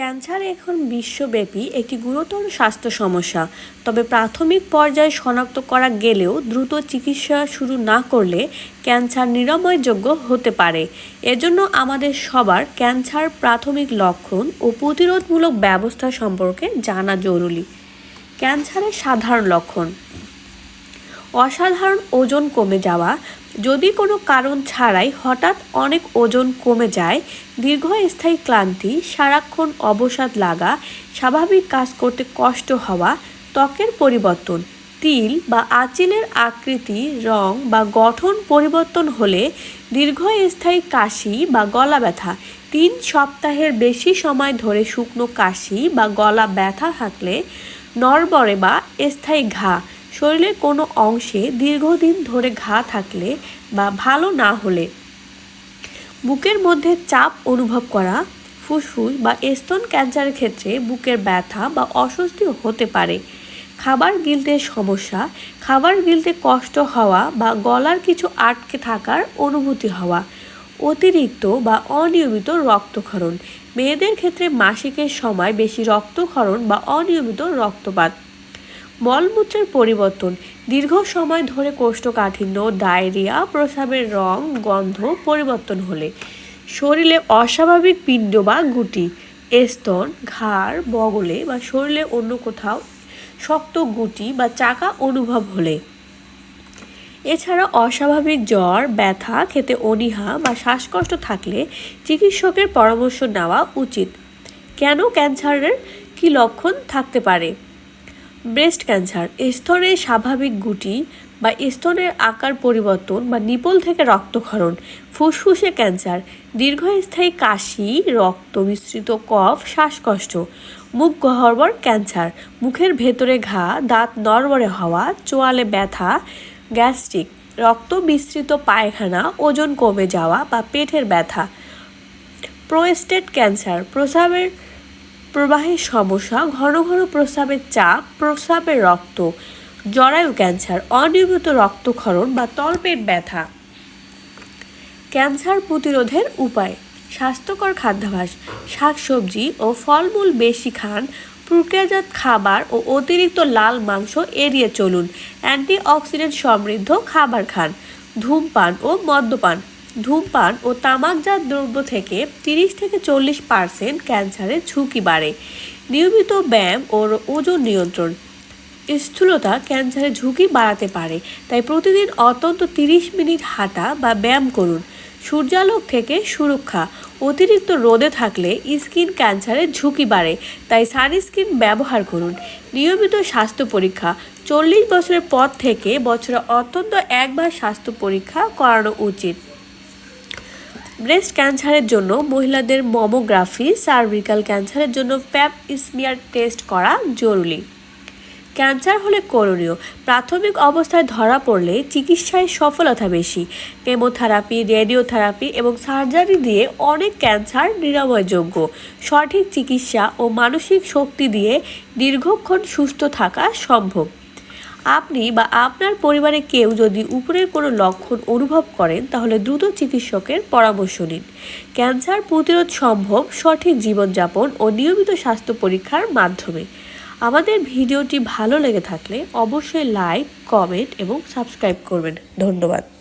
Cancer এখন বিশ্বব্যাপী একটি গুরুতর স্বাস্থ্য সমস্যা। তবে প্রাথমিক পর্যায়ে শনাক্ত করা গেলেও দ্রুত চিকিৎসা শুরু না করলে ক্যান্সার নিরাময়যোগ্য হতে পারে। এজন্য আমাদের সবার ক্যান্সার প্রাথমিক লক্ষণ ও প্রতিরোধমূলক ব্যবস্থা সম্পর্কে জানা জরুরি। ক্যান্সারের সাধারণ লক্ষণ। অসাধারণ ওজন কমে যাওয়া যদি কোনো কারণ ছাড়াই হঠাৎ অনেক ওজন কমে যায়, দীর্ঘস্থায়ী ক্লান্তি, সারাক্ষণ অবসাদ লাগা, স্বাভাবিক কাজ করতে কষ্ট হওয়া, ত্বকের পরিবর্তন, তিল বা আঁচিলের আকৃতি, রং বা গঠন পরিবর্তন হলে দীর্ঘস্থায়ী কাশি বা গলা ব্যথা, তিন সপ্তাহের বেশি সময় ধরে শুকনো কাশি বা গলা ব্যথা থাকলে নরবরে বা স্থায়ী ঘা শরীরের কোনো অংশে দীর্ঘদিন ধরে ঘা থাকলে বা ভালো না হলে বুকের মধ্যে চাপ অনুভব করা, ফুসফুস বা স্তন ক্যান্সারের ক্ষেত্রে বুকের ব্যথা বা অস্বস্তি হতে পারে। খাবার গিলতে সমস্যা, খাবার গিলতে কষ্ট হওয়া বা গলার কিছু আটকে থাকার অনুভূতি হওয়া, অতিরিক্ত বা অনিয়মিত রক্তক্ষরণ। মেয়েদের ক্ষেত্রে মাসিকের সময় বেশি রক্তক্ষরণ বা অনিয়মিত রক্তপাত। মলমূত্রের পরিবর্তন। দীর্ঘ সময় ধরে কোষ্ঠকাঠিন্য, ডায়রিয়া, প্রস্রাবের রং, গন্ধ পরিবর্তন হলে। শরীরে অস্বাভাবিক পিণ্ড বা গুটি, স্তন, ঘাড়, বগলে বা শরীরে অন্য কোথাও শক্ত গুটি বা চাকা অনুভব হলে। এছাড়া অস্বাভাবিক জ্বর, ব্যথা, খেতে অনীহা বা শ্বাসকষ্ট থাকলে চিকিৎসকের পরামর্শ নেওয়া উচিত। কেন ক্যান্সারের কী লক্ষণ থাকতে পারে? ব্রেস্ট ক্যান্সার স্তনের স্বাভাবিক গুটি বা স্তনের আকার পরিবর্তন বা নিপল থেকে রক্তক্ষরণ, ফুসফুসে ক্যান্সার দীর্ঘস্থায়ী কাশি, রক্ত মিশ্রিত কফ, শ্বাসকষ্ট, মুখ গহ্বর ক্যান্সার মুখের ভেতরে ঘা, দাঁত নরবরে হওয়া, চোয়ালে ব্যথা গ্যাস্ট্রিক রক্ত মিশ্রিত পায়খানা, ওজন কমে যাওয়া বা পেটের ব্যথা। প্রোস্টেট ক্যান্সার প্রস্রাবের প্রবাহের সমস্যা, ঘন ঘন প্রস্রাবের চাপ, প্রস্রাবের রক্ত, জরায়ু ক্যান্সার, অনিয়মিত রক্তক্ষরণ বা তলপেট ব্যথা। ক্যান্সার প্রতিরোধের উপায়, স্বাস্থ্যকর খাদ্যাভ্যাস শাকসবজি ও ফলমূল বেশি খান, প্রক্রিয়াজাত খাবার ও অতিরিক্ত লাল মাংস এড়িয়ে চলুন, অ্যান্টিঅক্সিডেন্ট সমৃদ্ধ খাবার খান, ধূমপান ও মদ্যপান ধূমপান ও তামাকজাত দ্রব্য থেকে তিরিশ থেকে চল্লিশ পার্সেন্ট ক্যান্সারের ঝুঁকি বাড়ে। নিয়মিত ব্যায়াম ও ওজন নিয়ন্ত্রণ। স্থূলতা ক্যান্সারের ঝুঁকি বাড়াতে পারে। তাই প্রতিদিন অন্তত তিরিশ মিনিট হাঁটা বা ব্যায়াম করুন। সূর্যালোক থেকে সুরক্ষা। অতিরিক্ত রোদে থাকলে স্কিন ক্যান্সারের ঝুঁকি বাড়ে। তাই সানস্ক্রিন ব্যবহার করুন। নিয়মিত স্বাস্থ্য পরীক্ষা। চল্লিশ বছরের পর থেকে বছরে অত্যন্ত একবার স্বাস্থ্য পরীক্ষা করানো উচিত। ব্রেস্ট ক্যান্সারের জন্য মহিলাদের মমোগ্রাফি সার্ভিক্যাল ক্যান্সারের জন্য প্যাপ স্মিয়ার টেস্ট করা জরুরি। ক্যান্সার হলে করণীয়, প্রাথমিক অবস্থায় ধরা পড়লে চিকিৎসায় সফলতা বেশি। কেমোথেরাপি, রেডিওথেরাপি এবং সার্জারি দিয়ে অনেক ক্যান্সার নিরাময়যোগ্য। সঠিক চিকিৎসা ও মানসিক শক্তি দিয়ে দীর্ঘক্ষণ সুস্থ থাকা সম্ভব। আপনি বা আপনার পরিবারে কেউ যদি উপরের কোনো লক্ষণ অনুভব করেন, তাহলে দ্রুত চিকিৎসকের পরামর্শ নিন। ক্যান্সার প্রতিরোধ সম্ভব সঠিক জীবনযাপন ও নিয়মিত স্বাস্থ্য পরীক্ষার মাধ্যমে। আমাদের ভিডিওটি ভালো লেগে থাকলে অবশ্যই লাইক, কমেন্ট এবং সাবস্ক্রাইব করবেন। ধন্যবাদ।